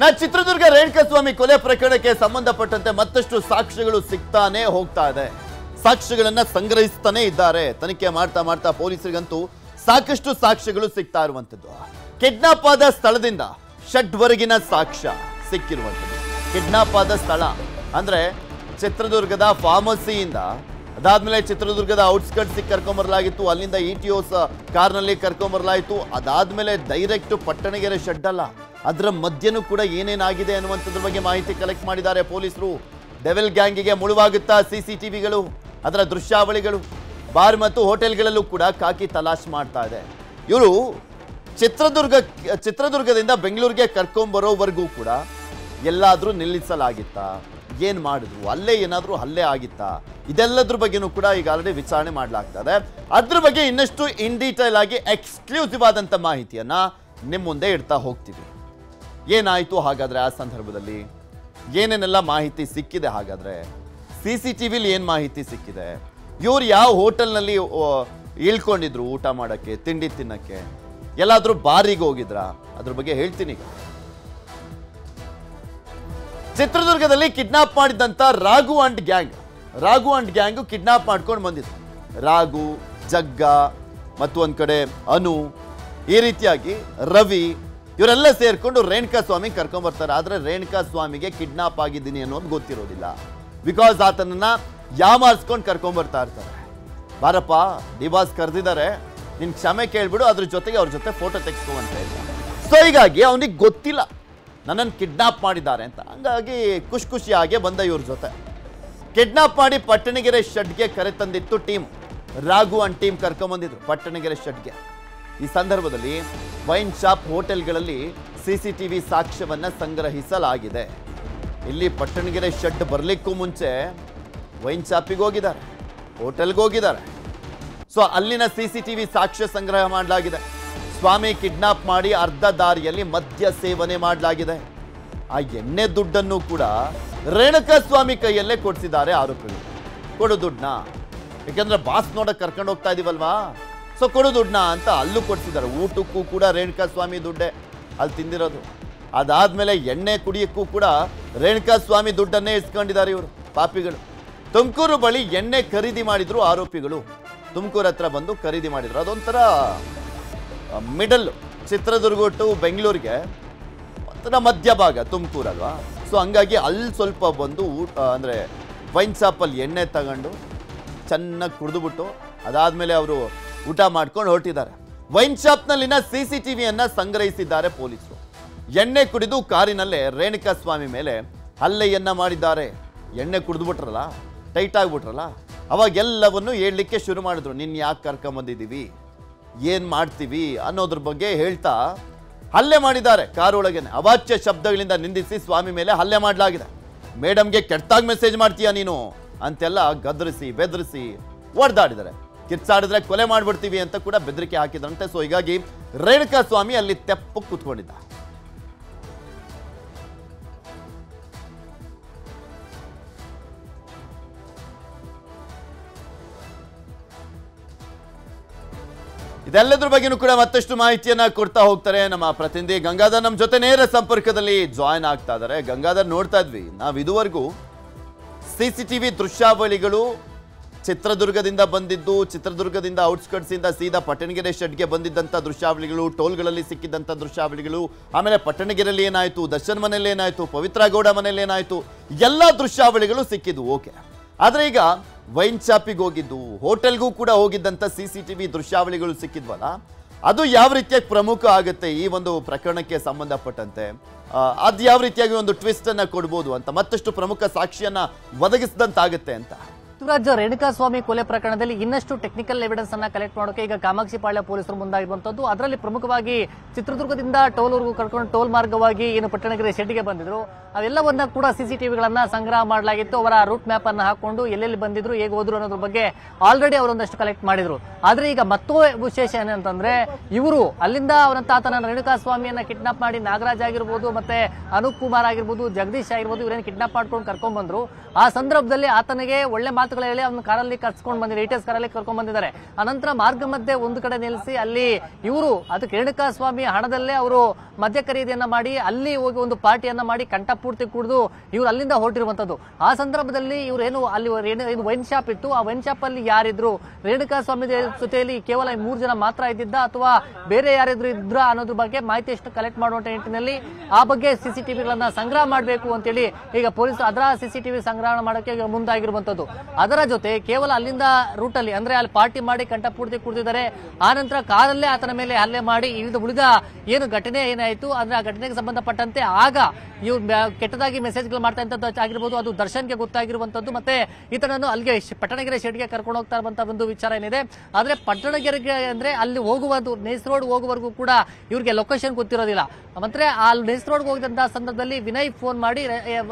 ನಾ ಚಿತ್ರದುರ್ಗ ರೇಣುಕಸ್ವಾಮಿ ಕೊಲೆ ಪ್ರಕರಣಕ್ಕೆ ಸಂಬಂಧಪಟ್ಟಂತೆ ಮತ್ತಷ್ಟು ಸಾಕ್ಷ್ಯಗಳು ಸಿಗ್ತಾನೆ ಹೋಗ್ತಾ ಇದೆ. ಸಾಕ್ಷ್ಯಗಳನ್ನ ಸಂಗ್ರಹಿಸ್ತಾನೆ ಇದ್ದಾರೆ. ತನಿಖೆ ಮಾಡ್ತಾ ಮಾಡ್ತಾ ಪೊಲೀಸರಿಗಂತೂ ಸಾಕಷ್ಟು ಸಾಕ್ಷ್ಯಗಳು ಸಿಗ್ತಾ ಇರುವಂತದ್ದು ಕಿಡ್ನಾಪ್ ಆದ ಸ್ಥಳದಿಂದ ಷಡ್ವರೆಗಿನ ಸಾಕ್ಷ್ಯ ಸಿಕ್ಕಿರುವಂತದ್ದು ಕಿಡ್ನಾಪ್ ಆದ ಸ್ಥಳ ಅಂದ್ರೆ ಚಿತ್ರದುರ್ಗದ ಫಾರ್ಮಸಿಯಿಂದ, ಅದಾದ್ಮೇಲೆ ಚಿತ್ರದುರ್ಗದ ಔಟ್ಸ್ಕರ್ಟ್ಸ್ ಕರ್ಕೊಂಬರಲಾಗಿತ್ತು, ಅಲ್ಲಿಂದ ಇ ಟಿ ಓಸ್ ಕಾರ್ನಲ್ಲಿ ಕರ್ಕೊಂಬರಲಾಯಿತು, ಅದಾದ್ಮೇಲೆ ಡೈರೆಕ್ಟ್ ಪಟ್ಟಣಗೆರೆ ಶೆಡ್ ಅಲ್ಲ. ಅದರ ಮಧ್ಯನೂ ಕೂಡ ಏನೇನಾಗಿದೆ ಅನ್ನುವಂಥದ್ರ ಬಗ್ಗೆ ಮಾಹಿತಿ ಕಲೆಕ್ಟ್ ಮಾಡಿದ್ದಾರೆ ಪೊಲೀಸರು. ಡೆವೆಲ್ ಗ್ಯಾಂಗಿಗೆ ಮುಳುವಾಗುತ್ತಾ ಸಿ ಸಿ ಟಿವಿಗಳು ಅದರ ದೃಶ್ಯಾವಳಿಗಳು, ಬಾರ್ ಮತ್ತು ಹೋಟೆಲ್ಗಳಲ್ಲೂ ಕೂಡ ಕಾಕಿ ತಲಾಶ್ ಮಾಡ್ತಾ ಇದೆ. ಇವರು ಚಿತ್ರದುರ್ಗ, ಚಿತ್ರದುರ್ಗದಿಂದ ಬೆಂಗಳೂರಿಗೆ ಕರ್ಕೊಂಬರೋವರೆಗೂ ಕೂಡ ಎಲ್ಲಾದರೂ ನಿಲ್ಲಿಸಲಾಗಿತ್ತಾ? ಏನು ಮಾಡಿದ್ರು ಅಲ್ಲೇ ಏನಾದರೂ ಹಲ್ಲೆ ಆಗಿತ್ತಾ? ಇದೆಲ್ಲದ್ರ ಬಗ್ಗೆನೂ ಕೂಡ ಈಗ ಆಲ್ರೆಡಿ ವಿಚಾರಣೆ ಮಾಡಲಾಗ್ತದೆ. ಅದ್ರ ಬಗ್ಗೆ ಇನ್ನಷ್ಟು ಇನ್ ಡೀಟೇಲ್ ಆಗಿ ಎಕ್ಸ್ಕ್ಲೂಸಿವ್ ಆದಂಥ ಮಾಹಿತಿಯನ್ನು ನಿಮ್ಮ ಮುಂದೆ ಇಡ್ತಾ ಹೋಗ್ತೀವಿ. ಏನಾಯ್ತು ಹಾಗಾದರೆ ಆ ಸಂದರ್ಭದಲ್ಲಿ? ಏನೇನೆಲ್ಲ ಮಾಹಿತಿ ಸಿಕ್ಕಿದೆ ಹಾಗಾದರೆ? ಸಿ ಸಿ ಟಿ ವಿಲಿ ಏನು ಮಾಹಿತಿ ಸಿಕ್ಕಿದೆ? ಇವ್ರು ಯಾವ ಹೋಟೆಲ್ನಲ್ಲಿ ಇಳ್ಕೊಂಡಿದ್ರು ಊಟ ಮಾಡೋಕ್ಕೆ, ತಿಂಡಿ ತಿನ್ನಕ್ಕೆ? ಎಲ್ಲಾದರೂ ಬಾರಿಗೆ ಹೋಗಿದ್ರಾ? ಅದ್ರ ಬಗ್ಗೆ ಹೇಳ್ತೀನಿ ಚಿತ್ರದುರ್ಗದಲ್ಲಿ ಕಿಡ್ನಾಪ್ ಮಾಡಿದಂತ Raghu and gang. Raghu and gang kidnap ಮಾಡ್ಕೊಂಡು ಬಂದಿದ್ರು. ರಾಘು, ಜಗ್ಗ, ಮತ್ತು ಒಂದು ಕಡೆ ಅನು, ಈ ರೀತಿಯಾಗಿ ರವಿ ಇವರೆಲ್ಲ ಸೇರ್ಕೊಂಡು ರೇಣುಕಾ ಸ್ವಾಮಿ ಕರ್ಕೊಂಡ್ಬರ್ತಾರೆ ಆದ್ರೆ ರೇಣುಕಾ ಸ್ವಾಮಿಗೆ ಕಿಡ್ನಾಪ್ ಆಗಿದ್ದೀನಿ ಅನ್ನೋದು ಗೊತ್ತಿರೋದಿಲ್ಲ. ಬಿಕಾಸ್ ಆತನನ್ನ ಯಾಮಾರಿಸ್ಕೊಂಡು ಕರ್ಕೊಂಡ್ಬರ್ತಾ ಇರ್ತಾರೆ. ಬಾರಪ್ಪ ನಿವಾಸ್ ಕರೆದಿದ್ದಾರೆ. ನಿನ್ ಕ್ಷಮೆ ಕೇಳ್ಬಿಡು, ಅದ್ರ ಜೊತೆಗೆ ಅವ್ರ ಜೊತೆ ಫೋಟೋ ಇದ್ದಾರೆ ಸೊ ಹೀಗಾಗಿ ಅವನಿಗೆ ಗೊತ್ತಿಲ್ಲ. ನನ್ನನ್ನು ಕಿಡ್ನಾಪ್ ಮಾಡಿದ್ದಾರೆ ಅಂತ. ಹಂಗಾಗಿ ಖುಷಿ ಖುಷಿಯಾಗೆ ಬಂದ ಇವ್ರ ಜೊತೆ. ಕಿಡ್ನಾಪ್ ಮಾಡಿ ಪಟ್ಟಣಗೆರೆ ಶೆಡ್ಗೆ ಕರೆತಂದಿತ್ತು ಟೀಮ್. ರಾಘು ಅಂಡ್ ಟೀಮ್ ಕರ್ಕೊಂಬಂದಿದ್ರು, ಪಟ್ಟಣಗೆರೆ ಶೆಡ್ಗೆ. ಈ ಸಂದರ್ಭದಲ್ಲಿ ವೈನ್ ಶಾಪ್ ಹೋಟೆಲ್ಗಳಲ್ಲಿ ಸಿಸಿಟಿವಿ ಸಾಕ್ಷ್ಯವನ್ನ ಸಂಗ್ರಹಿಸಲಾಗಿದೆ. ಇಲ್ಲಿ ಪಟ್ಟಣಗೆರೆ ಶೆಡ್ ಬರಲಿಕ್ಕೂ ಮುಂಚೆ ವೈನ್ ಶಾಪಿಗೆ ಹೋಗಿದ್ದಾರೆ, ಹೋಟೆಲ್ಗೆ ಹೋಗಿದ್ದಾರೆ. ಸೊ, ಅಲ್ಲಿನ ಸಿಸಿಟಿವಿ ಸಾಕ್ಷ್ಯ ಸಂಗ್ರಹ ಮಾಡಲಾಗಿದೆ. ಸ್ವಾಮಿ ಕಿಡ್ನಾಪ್ ಮಾಡಿ ಅರ್ಧ ದಾರಿಯಲ್ಲಿ ಮದ್ಯ ಸೇವನೆ ಮಾಡಲಾಗಿದೆ. ಆ ಎಣ್ಣೆ ದುಡ್ಡನ್ನು ಕೂಡ ರೇಣುಕಾ ಸ್ವಾಮಿ ಕೈಯಲ್ಲೇ ಕೊಡಿಸಿದ್ದಾರೆ ಆರೋಪಿಗಳು. ಕೊಡು ದುಡ್ಡನ್ನ. ಯಾಕೆಂದ್ರೆ ಬಾಸ್ ನೋಡಕ್ಕೆ ಕರ್ಕೊಂಡು ಹೋಗ್ತಾ ಇದೀವಲ್ವಾ? ಸೊ ಕೊಡು ದುಡ್ಡನ್ನ ಅಂತ ಅಲ್ಲೂ ಕೊಡ್ತಿದ್ದಾರೆ ಊಟಕ್ಕೂ ಕೂಡ ರೇಣುಕಾ ಸ್ವಾಮಿ ದುಡ್ಡೇ. ಅಲ್ಲಿ ತಿಂದಿರೋದು. ಅದಾದಮೇಲೆ ಎಣ್ಣೆ ಕುಡಿಯಕ್ಕೂ ಕೂಡ ರೇಣುಕಾ ಸ್ವಾಮಿ ದುಡ್ಡನ್ನೇ ಇಸ್ಕೊಂಡಿದ್ದಾರೆ ಇವರು, ಪಾಪಿಗಳು. ತುಮಕೂರು ಬಳಿ ಎಣ್ಣೆ ಖರೀದಿ ಮಾಡಿದ್ರು ಆರೋಪಿಗಳು. ತುಮಕೂರು ಹತ್ರ ಬಂದು ಖರೀದಿ ಮಾಡಿದ್ರು. ಅದೊಂಥರ ಮಿಡಲ್ ಚಿತ್ರದುರ್ಗ ಟು ಬೆಂಗಳೂರಿಗೆ ಒಂಥರ ಮಧ್ಯಭಾಗ ತುಮಕೂರು ಅಲ್ವಾ? ಸೊ ಹಂಗಾಗಿ ಅಲ್ಲಿ ಸ್ವಲ್ಪ ಬಂದು ಊಟ, ಅಂದರೆ ವೈನ್ ಶಾಪಲ್ಲಿ ಎಣ್ಣೆ ತಗೊಂಡು ಚೆನ್ನಾಗಿ ಕುಡಿದುಬಿಟ್ಟು, ಅದಾದಮೇಲೆ ಅವರು ಊಟ ಮಾಡ್ಕೊಂಡು ಹೊರಟಿದ್ದಾರೆ. ವೈನ್ ಶಾಪ್ನಲ್ಲಿನ ಸಿ ಸಿ ಸಂಗ್ರಹಿಸಿದ್ದಾರೆ ಪೊಲೀಸರು. ಎಣ್ಣೆ ಕುಡಿದು ಕಾರಿನಲ್ಲೇ ರೇಣುಕಾ ಸ್ವಾಮಿ ಮೇಲೆ ಹಲ್ಲೆಯನ್ನ ಮಾಡಿದ್ದಾರೆ. ಎಣ್ಣೆ ಕುಡಿದು ಬಿಟ್ರಲ್ಲ, ಟೈಟ್ ಆಗ್ಬಿಟ್ರಲ್ಲ ಅವಾಗ ಎಲ್ಲವನ್ನು ಹೇಳಲಿಕ್ಕೆ ಶುರು ಮಾಡಿದ್ರು. ನಿನ್ನ ಯಾಕೆ ಕರ್ಕೊಂಬಂದಿದ್ದೀವಿ ಏನ್ ಮಾಡ್ತೀವಿ ಅನ್ನೋದ್ರ ಬಗ್ಗೆ ಹೇಳ್ತಾ ಹಲ್ಲೆ ಮಾಡಿದ್ದಾರೆ ಕಾರೊಳಗೇನೆ ಅವಾಚ್ಯ ಶಬ್ದಗಳಿಂದ ನಿಂದಿಸಿ ಸ್ವಾಮಿ ಮೇಲೆ ಹಲ್ಲೆ ಮಾಡಲಾಗಿದೆ. ಮೇಡಮ್ಗೆ ಕೆಟ್ಟಾಗಿ ಮೆಸೇಜ್ ಮಾಡ್ತೀಯಾ ನೀನು? ಅಂತೆಲ್ಲ ಗದರಿಸಿ, ಬೆದರಿಸಿ ಒಡೆದಾಡಿದ್ದಾರೆ ಕಿರ್ಚಾಡಿದ್ರೆ ಕೊಲೆ ಮಾಡಿಬಿಡ್ತೀವಿ ಅಂತ ಕೂಡ ಬೆದರಿಕೆ ಹಾಕಿದ್ರಂತೆ. ಸೊ ಹೀಗಾಗಿ ರೇಣುಕಾ ಸ್ವಾಮಿ ಅಲ್ಲಿ ತೆಪ್ಪ ಕೂತ್ಕೊಂಡಿದ್ದ. ಇದೆಲ್ಲದ್ರ ಬಗ್ಗೆನೂ ಕೂಡ ಮತ್ತಷ್ಟು ಮಾಹಿತಿಯನ್ನ ಕೊಡ್ತಾ ಹೋಗ್ತಾರೆ ನಮ್ಮ ಪ್ರತಿನಿಧಿ ಗಂಗಾಧರ್. ನಮ್ಮ ಜೊತೆ ನೇರ ಸಂಪರ್ಕದಲ್ಲಿ ಜಾಯ್ನ್ ಆಗ್ತಾ ಇದ್ದಾರೆ. ಗಂಗಾಧರ್ ನೋಡ್ತಾ ಇದ್ವಿ. ನಾವು ಇದುವರೆಗೂ ಸಿ ಸಿ ದೃಶ್ಯಾವಳಿಗಳು ಚಿತ್ರದುರ್ಗದಿಂದ ಬಂದಿದ್ದು, ಚಿತ್ರದುರ್ಗದಿಂದ ಔಟ್ಸ್ಕಟ್ಸ್ ಇಂದ ಸೀದಾ ಪಟ್ಟಣಗೆರೆ ಶೆಡ್ಗೆ ಬಂದಿದ್ದಂಥ ದೃಶ್ಯಾವಳಿಗಳು, ಟೋಲ್ಗಳಲ್ಲಿ ಸಿಕ್ಕಿದ್ದಂಥ ದೃಶ್ಯಾವಳಿಗಳು. ಆಮೇಲೆ ಪಟ್ಟಣಗೆರೆಯಲ್ಲಿ ಏನಾಯ್ತು, ದರ್ಶನ್ ಮನೇಲಿ ಏನಾಯ್ತು, ಪವಿತ್ರ ಗೌಡ ಮನೇಲಿ ಏನಾಯ್ತು, ಎಲ್ಲ ದೃಶ್ಯಾವಳಿಗಳು ಸಿಕ್ಕಿದ್ವು, ಓಕೆ. ಆದರೆ ಈಗ ವೈನ್ ಶಾಪಿಗೆ ಹೋಗಿದ್ದು, ಹೋಟೆಲ್ಗೂ ಕೂಡ ಹೋಗಿದ್ದಂಥ ಸಿ ಸಿ ಟಿ ವಿ ದೃಶ್ಯಾವಳಿಗಳು ಸಿಕ್ಕಿದ್ವಲ್ಲ, ಅದು ಯಾವ ರೀತಿಯಾಗಿ ಪ್ರಮುಖ ಆಗುತ್ತೆ ಈ ಒಂದು ಪ್ರಕರಣಕ್ಕೆ ಸಂಬಂಧಪಟ್ಟಂತೆ? ಅದು ಯಾವ ರೀತಿಯಾಗಿ ಒಂದು ಟ್ವಿಸ್ಟನ್ನು ಕೊಡ್ಬೋದು ಅಂತ, ಮತ್ತಷ್ಟು ಪ್ರಮುಖ ಸಾಕ್ಷಿಯನ್ನ ಒದಗಿಸಿದಂತಾಗುತ್ತೆ ಅಂತ. ರೇಣುಕಾ ಸ್ವಾಮಿ ಕೊಲೆ ಪ್ರಕರಣದಲ್ಲಿ ಇನ್ನಷ್ಟು ಟೆಕ್ನಿಕಲ್ ಎವಿಡೆನ್ಸ್ ಅನ್ನ ಕಲೆಕ್ಟ್ ಮಾಡೋಕೆ ಈಗ ಕಾಮಾಕ್ಷಿಪಾಳ್ಯ ಪೊಲೀಸರು ಮುಂದಾಗಿರುವಂತದ್ದು. ಅದರಲ್ಲಿ ಪ್ರಮುಖವಾಗಿ ಚಿತ್ರದುರ್ಗದಿಂದ ಟೋಲ್ವರೆಗೂ ಕರ್ಕೊಂಡು ಟೋಲ್ ಮಾರ್ಗವಾಗಿ ಏನು ಪಟ್ಟಣಗಿರಿ ಶೆಡ್ಗೆ ಬಂದಿದ್ರು. ಅವೆಲ್ಲವನ್ನ ಕೂಡ ಸಿಸಿಟಿವಿಗಳನ್ನ ಸಂಗ್ರಹ ಮಾಡಲಾಗಿತ್ತು. ಅವರ ರೂಟ್ ಮ್ಯಾಪ್ ಅನ್ನ ಹಾಕೊಂಡು ಎಲ್ಲೆಲ್ಲಿ ಬಂದಿದ್ರು, ಹೇಗೆ ಹೋದ್ರು ಅನ್ನೋದ್ರ ಬಗ್ಗೆ ಆಲ್ರೆಡಿ ಅವರೊಂದಷ್ಟು ಕಲೆಕ್ಟ್ ಮಾಡಿದ್ರು. ಆದ್ರೆ ಈಗ ಮತ್ತೋ ವಿಶೇಷ ಏನಂತಂದ್ರೆ, ಇವರು ಅಲ್ಲಿಂದ ಅವರ ಆತನ ರೇಣುಕಾ ಸ್ವಾಮಿಯನ್ನ ಕಿಡ್ನಾಪ್ ಮಾಡಿ ನಾಗರಾಜ್ ಆಗಿರ್ಬೋದು, ಮತ್ತೆ ಅನೂಪ್ ಕುಮಾರ್ ಆಗಿರ್ಬೋದು, ಜಗದೀಶ್ ಆಗಿರ್ಬೋದು, ಇವರೇನು ಕಿಡ್ನಾಪ್ ಮಾಡ್ಕೊಂಡು ಕರ್ಕೊಂಡ್ ಬಂದ್ರು. ಆ ಸಂದರ್ಭದಲ್ಲಿ ಆತನಿಗೆ ಒಳ್ಳೆ ಮಾತುಗಳು ಮಾತುಗಳು ಹೇಳಿ ಅವನ ಕಾರಲ್ಲಿ ಕರ್ಸ್ಕೊಂಡು ಬಂದಿದ್ದಾರೆ ಇಟಿಎಸ್ ಕಾರಲ್ಲಿ ಕರ್ಕೊಂಡ್ ಬಂದಿದ್ದಾರೆ. ಅನಂತರ ಮಾರ್ಗ ಮಧ್ಯೆ ಒಂದು ಕಡೆ ನಿಲ್ಲಿಸಿ ಅಲ್ಲಿ ಇವರು, ಅದು ರೇಣುಕಾ ಸ್ವಾಮಿ ಹಣದಲ್ಲೇ ಅವರು ಮದ್ಯ ಖರೀದಿಯನ್ನ ಮಾಡಿ, ಅಲ್ಲಿ ಹೋಗಿ ಒಂದು ಪಾರ್ಟಿಯನ್ನ ಮಾಡಿ ಕಂಠಪೂರ್ತಿ ಕುಡಿದು ಇವ್ರು ಅಲ್ಲಿಂದ ಹೊರಟಿರುವಂತದ್ದು. ಆ ಸಂದರ್ಭದಲ್ಲಿ ಇವ್ರು ಏನು ಅಲ್ಲಿ ಇದು ವೈನ್ ಶಾಪ್ ಇತ್ತು ಆ ವೈನ್ ಶಾಪ್ ಅಲ್ಲಿ ಯಾರಿದ್ರು, ರೇಣುಕಾ ಸ್ವಾಮಿ ಜೊತೆಯಲ್ಲಿ ಕೇವಲ ಮೂರು ಜನ ಮಾತ್ರ ಇದ್ದಿದ್ದ ಅಥವಾ ಬೇರೆ ಯಾರಿದ್ರು ಇದ್ರ ಅನ್ನೋದ್ರ ಬಗ್ಗೆ ಮಾಹಿತಿ ಎಷ್ಟು ಕಲೆಕ್ಟ್ ಮಾಡುವಂತ ನಿಟ್ಟಿನಲ್ಲಿ ಆ ಬಗ್ಗೆ ಸಿಸಿಟಿವಿಗಳನ್ನ ಸಂಗ್ರಹ ಮಾಡಬೇಕು ಅಂತೇಳಿ ಈಗ ಪೊಲೀಸರು ಅದರ ಸಿಸಿಟಿವಿ ಸಂಗ್ರಹಣ ಮಾಡೋಕೆ ಮುಂದಾಗಿರುವಂತದ್ದು. ಅದರ ಜೊತೆ ಕೇವಲ ಅಲ್ಲಿಂದ ರೂಟಲ್ಲಿ, ಅಂದ್ರೆ ಅಲ್ಲಿ ಪಾರ್ಟಿ ಮಾಡಿ ಕಂಠಪೂರ್ತಿ ಕುಡಿದಿದ್ದಾರೆ. ಆ ನಂತರ ಕಾರಲ್ಲೇ ಆತನ ಮೇಲೆ ಹಲ್ಲೆ ಮಾಡಿ ಇಳಿದು ಉಳಿದ ಏನು ಘಟನೆ ಏನಾಯಿತು, ಅಂದ್ರೆ ಆ ಘಟನೆಗೆ ಸಂಬಂಧಪಟ್ಟಂತೆ ಆಗ ಇವ್ರು ಕೆಟ್ಟದಾಗಿ ಮೆಸೇಜ್ಗಳು ಮಾಡ್ತಾ ಇದ್ದದ್ದು ಆಗಿರ್ಬೋದು, ಅದು ದರ್ಶನ್ಗೆ ಗೊತ್ತಾಗಿರುವಂತದ್ದು, ಮತ್ತೆ ಈತನನ್ನು ಅಲ್ಲಿಗೆ ಪಟ್ಟಣಗೆರೆ ಶೆಡ್ಗೆ ಕರ್ಕೊಂಡು ಹೋಗ್ತಾ ಇರುವಂಥ ಒಂದು ವಿಚಾರ ಏನಿದೆ. ಆದ್ರೆ ಪಟ್ಟಣಗೆರೆಗೆ ಅಂದ್ರೆ ಅಲ್ಲಿ ಹೋಗುವುದು ನೇಸ್ ರೋಡ್ ಹೋಗುವವರೆಗೂ ಕೂಡ ಇವ್ರಿಗೆ ಲೊಕೇಶನ್ ಗೊತ್ತಿರೋದಿಲ್ಲ. ಮತ್ತೆ ಆ ನೇಸ್ ರೋಡ್ ಹೋಗಿದಂತಹ ಸಂದರ್ಭದಲ್ಲಿ ವಿನಯ್ ಫೋನ್ ಮಾಡಿ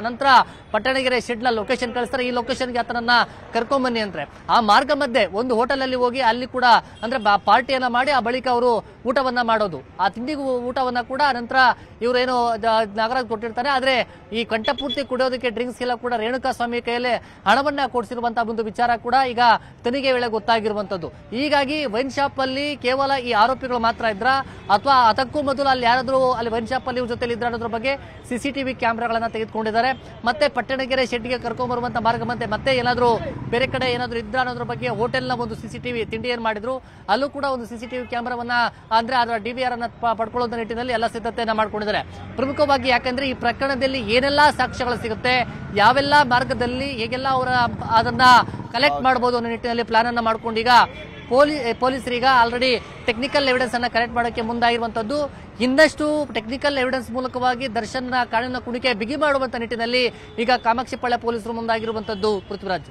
ಅನಂತರ ಪಟ್ಟಣಗೆರೆ ಶೆಡ್ನ ಲೊಕೇಶನ್ ಕಳಿಸ್ತಾರೆ. ಈ ಲೊಕೇಶನ್ಗೆ ಆತನನ್ನ ಕರ್ಕೊಂಡ್ ಬನ್ನಿ ಅಂದ್ರೆ. ಆ ಮಾರ್ಗ ಮಧ್ಯೆ ಒಂದು ಹೋಟೆಲ್ ಅಲ್ಲಿ ಹೋಗಿ ಅಲ್ಲಿ ಕೂಡ ಅಂದ್ರೆ ಪಾರ್ಟಿಯನ್ನ ಮಾಡಿ ಆ ಬಳಿಕ ಅವರು ಊಟವನ್ನ ಮಾಡೋದು. ಆ ತಿಂಡಿಗೂ ಊಟವನ್ನ ಕೂಡ ನಂತರ ಇವರೇನು ನಾಗರಾಜ್ ಕೊಟ್ಟಿರ್ತಾರೆ. ಆದ್ರೆ ಈ ಕಂಠಪೂರ್ತಿ ಕುಡಿಯೋದಕ್ಕೆ ಡ್ರಿಂಕ್ಸ್ ಎಲ್ಲ ಕೂಡ ರೇಣುಕಾ ಸ್ವಾಮಿ ಕೈಯಲ್ಲಿ ಹಣವನ್ನ ಕೊಡಿಸಿರುವಂತಹ ಒಂದು ವಿಚಾರ ಕೂಡ ಈಗ ತನಿಖೆ ವೇಳೆ ಗೊತ್ತಾಗಿರುವಂತದ್ದು ಹೀಗಾಗಿ ವೈನ್ ಶಾಪ್ ಅಲ್ಲಿ ಕೇವಲ ಈ ಆರೋಪಿಗಳು ಮಾತ್ರ ಇದ್ರ, ಅಥವಾ ಅದಕ್ಕೂ ಮೊದಲು ಅಲ್ಲಿ ಯಾರಾದ್ರೂ ಅಲ್ಲಿ ವೈನ್ ಶಾಪ್ ಅಲ್ಲಿ ಇವ್ರ ಜೊತೆ ಇದ್ರ ಅನ್ನೋದ್ರ ಬಗ್ಗೆ ಸಿಸಿಟಿವಿ ಕ್ಯಾಮೆರಾಗಳನ್ನ ತೆಗೆದುಕೊಂಡಿದ್ದಾರೆ. ಮತ್ತೆ ಪಟ್ಟಣಗೆರೆ ಶೆಡ್ಗೆ ಕರ್ಕೊಂಡ್ ಬರುವಂತ ಮಾರ್ಗ ಮಧ್ಯೆ ಮತ್ತೆ ಏನಾದ್ರೂ ಬೇರೆ ಕಡೆ ಏನಾದರೂ ಇದ್ರ ಅನ್ನೋದ್ರ ಬಗ್ಗೆ ಹೋಟೆಲ್ನ ಒಂದು ಸಿಸಿಟಿವಿ ತಿಂಡಿ ಏನು ಮಾಡಿದ್ರು. ಅಲ್ಲೂ ಕೂಡ ಒಂದು ಸಿಸಿಟಿವಿ ಕ್ಯಾಮೆರಾವನ್ನ ಅಂದರೆ ಅದರ ಡಿವಿಆರ್ ಅನ್ನ ಪಡ್ಕೊಳ್ಳೋದ ಪಡ್ಕೊಳ್ಳೋ ನಿಟ್ಟಿನಲ್ಲಿ ಎಲ್ಲ ಸಿದ್ಧತೆಯನ್ನು ಮಾಡ್ಕೊಂಡಿದ್ದಾರೆ. ಪ್ರಮುಖವಾಗಿ ಯಾಕಂದ್ರೆ ಈ ಪ್ರಕರಣದಲ್ಲಿ ಏನೆಲ್ಲ ಸಾಕ್ಷ್ಯಗಳು ಸಿಗುತ್ತೆ ಯಾವೆಲ್ಲ ಮಾರ್ಗದಲ್ಲಿ ಹೇಗೆಲ್ಲ ಅವರ ಅದನ್ನ ಕಲೆಕ್ಟ್ ಮಾಡಬಹುದು ಅನ್ನೋ ನಿಟ್ಟಿನಲ್ಲಿ ಪ್ಲಾನ್ ಅನ್ನ ಮಾಡ್ಕೊಂಡು ಈಗ ಪೊಲೀ ಪೊಲೀಸರೀಗ ಆಲ್ರೆಡಿ ಟೆಕ್ನಿಕಲ್ ಎವಿಡೆನ್ಸ್ ಅನ್ನು ಕಲೆಕ್ಟ್ ಮಾಡೋಕ್ಕೆ ಮುಂದಾಗಿರುವಂತದ್ದು ಇನ್ನಷ್ಟು ಟೆಕ್ನಿಕಲ್ ಎವಿಡೆನ್ಸ್ ಮೂಲಕವಾಗಿ ದರ್ಶನ್ನ ಕಾಣಿನ ಕುಣಿಕೆ ಬಿಗಿ ಮಾಡುವಂತ ನಿಟ್ಟಿನಲ್ಲಿ ಈಗ ಕಾಮಾಕ್ಷಿಪಾಳ್ಯ ಪೊಲೀಸರು ಮುಂದಾಗಿರುವಂಥದ್ದು ಪೃಥ್ವಿರಾಜ್.